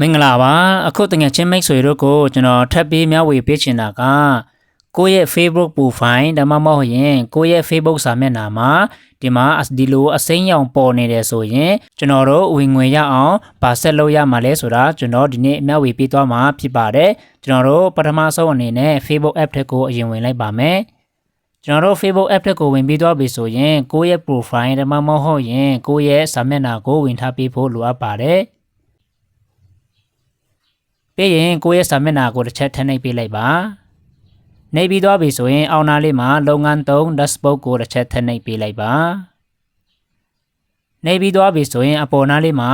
မင်္ဂလာပါအခုတငယ်ချင်းမိတ်ဆွေတို့ကိုကျွန်တော်ထပ်ပြီးမျှဝေပေးချင်တာကကိုယ့်ရဲ့ Facebook profile ဒါမှမဟုတ်ရင်ကိုယ့်ရဲ့ Facebook စာမျက်နှာမှာဒီမှာဒီလိုအစိမ်းရောင်ပေါ်နေတယ်ဆိုရင်ကျွန်တော်တို့ဝင်ငွေရအောင်ဗာဆက်လုပ်ရမှာလဲဆိုတာကျွန်တော်ဒီနေ့မျှဝေပေးသွားမှာဖြစ်ပါတယ်ကျွန်တော်တို့ပထမဆုံးအနေနဲ့ Facebook app ထက်ကိုအရင်ဝင်လိုက်ပါမယ်ကျွန်တော်တို့ Facebook app ထက်ကိုဝင်ပြီးသွားပြီဆိုရင်ကိုယ့်ရဲ့ profile ဒါမှမဟုတ်ရင်ကိုယ့်ရဲ့စာမျက်နှာကိုဝင်ထားပေးဖို့လိုအပ်ပါတယ် ပြီးရင်ကိုယ့်ရဲ့စာမျက်နှာကိုတစ်ချက်ထည့်နှိပ်ပေးလိုက်ပါနှိပ်ပြီးသွားပြီဆိုရင်အောင်းနာလေးမှာလုပ်ငန်းသုံး dashboard ကိုတစ်ချက်ထည့်နှိပ်ပေးလိုက်ပါနှိပ်ပြီးသွားပြီဆိုရင်အပေါ်နားလေးမှာ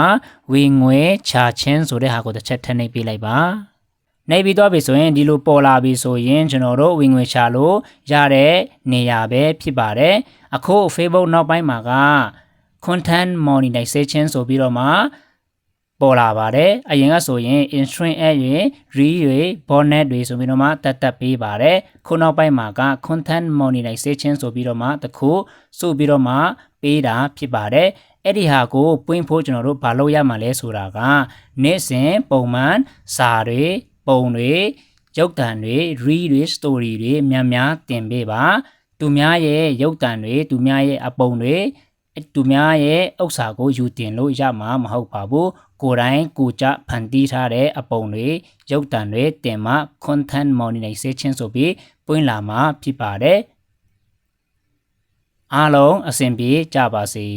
ဝင်ငွေချာချင်းဆိုတဲ့ဟာကိုတစ်ချက်ထည့်နှိပ်ပေးလိုက်ပါနှိပ်ပြီးသွားပြီဆိုရင်ဒီလိုပေါ်လာပြီဆိုရင်ကျွန်တော်တို့ဝင်ငွေချလို့ရတဲ့နေရာပဲဖြစ်ပါတယ်အခု Facebook နောက်ပိုင်းမှာက content monetization ဆိုပြီးတော့မှ ပေါ်လာပါတယ်အရင်ကဆိုရင် instream ad တွေ reel တွေ bonnet တွေဆိုပြီးတော့မှတက်တက်ပေးပါတယ်ခုနောက်ပိုင်းမှာက content monetization ဆိုပြီးတော့မှတခုစုပြီးတော့မှပေးတာဖြစ်ပါတယ်အဲ့ဒီဟာကိုပွင့်ဖို့ကျွန်တော်တို့ဘာလုပ်ရမှာလဲဆိုတာကနေ့စဉ်ပုံမှန်စာတွေပုံတွေရုပ်တံတွေ reel တွေ story တွေများများတင်ပေးပါသူများရဲ့ရုပ်တံတွေသူများရဲ့အပုံတွေ သူများရဲ့ဥစ္စာကိုယူတင်လို့ရမှာမဟုတ်ပါဘူးကိုယ်တိုင်ကိုကြဖန်တီးထားတဲ့အပုံတွေရုပ်တံတွေတင်မှ content monetization ဆိုပြီးပွင့်လာမှာဖြစ်ပါတယ်အားလုံးအဆင်ပြေကြပါစေ